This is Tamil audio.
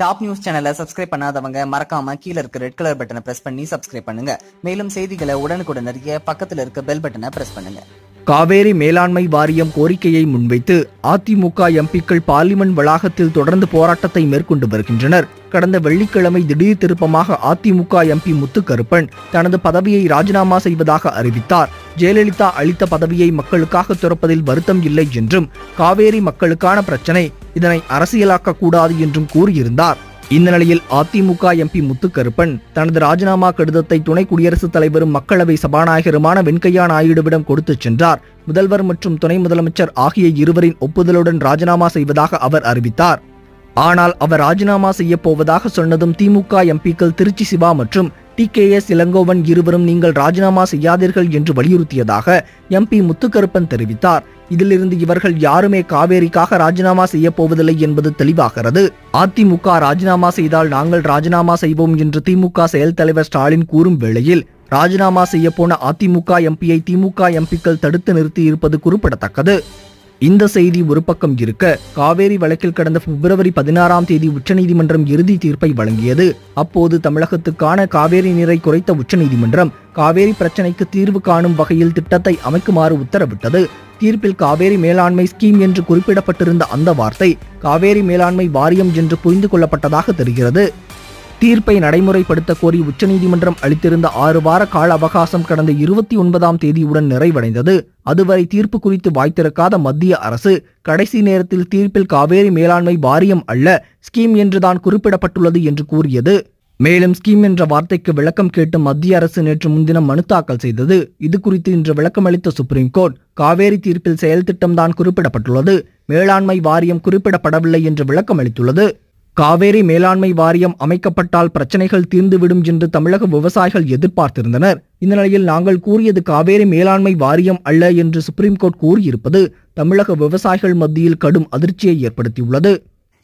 டாப் நியூஸ் சேனலை சப்ஸ்கிரைப் பண்ணாதவங்க மறக்காம கீழ இருக்க ரெட் கலர் பட்டனை பிரஸ் பண்ணி சப்ஸ்கிரைப் பண்ணுங்க. மேலும் செய்திகளை உடனுக்குடன் அறிய பக்கத்தில் இருக்க பெல் பட்டனை பிரஸ் பண்ணுங்க. காவேரி மேலாண்மை வாரியம் கோரிக்கையை முன்வைத்து அதிமுக எம்பிக்கள் பார்லிமென்ட் வளாகத்தில் தொடர்ந்து போராட்டத்தை மேற்கொண்டு வருகின்றனர். கடந்த வெள்ளிக்கிழமை திடீர் திருப்பமாக அதிமுக எம்பி முத்துக்கருப்பன் தனது பதவியை ராஜினாமா செய்வதாக அறிவித்தார். ஜெயலலிதா அளித்த பதவியை மக்களுக்காக துறப்பதில் வருத்தம் இல்லை என்றும் காவேரி மக்களுக்கான பிரச்சனை இதனை அரசியலாக்க கூடாது என்றும் கூறியிருந்தார். இந்த நிலையில் அதிமுக எம்பி முத்துக்கருப்பன் தனது ராஜினாமா கடிதத்தை துணை குடியரசுத் தலைவரும் மக்களவை சபாநாயகருமான வெண்கையா நாயுடுவிடம் கொடுத்துச் சென்றார். முதல்வர் மற்றும் துணை முதலமைச்சர் ஆகிய இருவரின் ஒப்புதலுடன் ராஜினாமா செய்வதாக அவர் அறிவித்தார். ஆனால் அவர் ராஜினாமா செய்யப் போவதாக சொன்னதும் திமுக எம்பிக்கள் திருச்சி சிவா மற்றும் டி கே எஸ் இளங்கோவன் இருவரும் நீங்கள் ராஜினாமா செய்யாதீர்கள் என்று வலியுறுத்தியதாக எம்பி முத்துக்கருப்பன் தெரிவித்தார். இதிலிருந்து இவர்கள் யாருமே காவேரிக்காக ராஜினாமா செய்ய போவதில்லை என்பது தெளிவாகிறது. அதிமுக ராஜினாமா செய்தால் நாங்கள் ராஜினாமா செய்வோம் என்று திமுக செயல் தலைவர் ஸ்டாலின் கூறும் வேளையில் ராஜினாமா செய்ய போன அதிமுக எம்பியை திமுக எம்பிக்கள் தடுத்து நிறுத்தி இருப்பது குறிப்பிடத்தக்கது. இந்த செய்தி ஒரு பக்கம் இருக்க காவேரி வழக்கில் கடந்த பிப்ரவரி பதினாறாம் தேதி உச்சநீதிமன்றம் இறுதி தீர்ப்பை வழங்கியது. அப்போது தமிழகத்துக்கான காவேரி நீரை குறைத்த உச்சநீதிமன்றம் காவேரி பிரச்சனைக்கு தீர்வு காணும் வகையில் திட்டத்தை அமைக்குமாறு உத்தரவிட்டது. தீர்ப்பில் காவேரி மேலாண்மை ஸ்கீம் என்று குறிப்பிடப்பட்டிருந்த அந்த வார்த்தை காவேரி மேலாண்மை வாரியம் என்று புரிந்து கொள்ளப்பட்டதாக தெரிகிறது. தீர்ப்பை நடைமுறைப்படுத்த கோரி உச்சநீதிமன்றம் அளித்திருந்த ஆறு வார கால அவகாசம் கடந்த இருபத்தி ஒன்பதாம் தேதியுடன் நிறைவடைந்தது. அதுவரை தீர்ப்பு குறித்து வாய்த்திருக்காத மத்திய அரசு கடைசி நேரத்தில் தீர்ப்பில் காவேரி மேலாண்மை வாரியம் அல்ல ஸ்கீம் என்றுதான் குறிப்பிடப்பட்டுள்ளது என்று கூறியது. மேலும் ஸ்கீம் என்ற வார்த்தைக்கு விளக்கம் கேட்டு மத்திய அரசு நேற்று முன்தினம் மனு தாக்கல் செய்தது. இது குறித்து இன்று விளக்கமளித்த சுப்ரீம் கோர்ட் காவேரி தீர்ப்பில் செயல் திட்டம்தான் குறிப்பிடப்பட்டுள்ளது. மேலாண்மை வாரியம் குறிப்பிடப்படவில்லை என்று விளக்கம் அளித்துள்ளது. காவேரி மேலாண்மை வாரியம் அமைக்கப்பட்டால் பிரச்சனைகள் தீர்ந்துவிடும் என்று தமிழக விவசாயிகள் எதிர்பார்த்திருந்தனர். இந்த நிலையில் நாங்கள் கூறியது காவேரி மேலாண்மை வாரியம் அல்ல என்று சுப்ரீம் கோர்ட் கூறியிருப்பது தமிழக விவசாயிகள் மத்தியில் கடும் அதிர்ச்சியை ஏற்படுத்தியுள்ளது.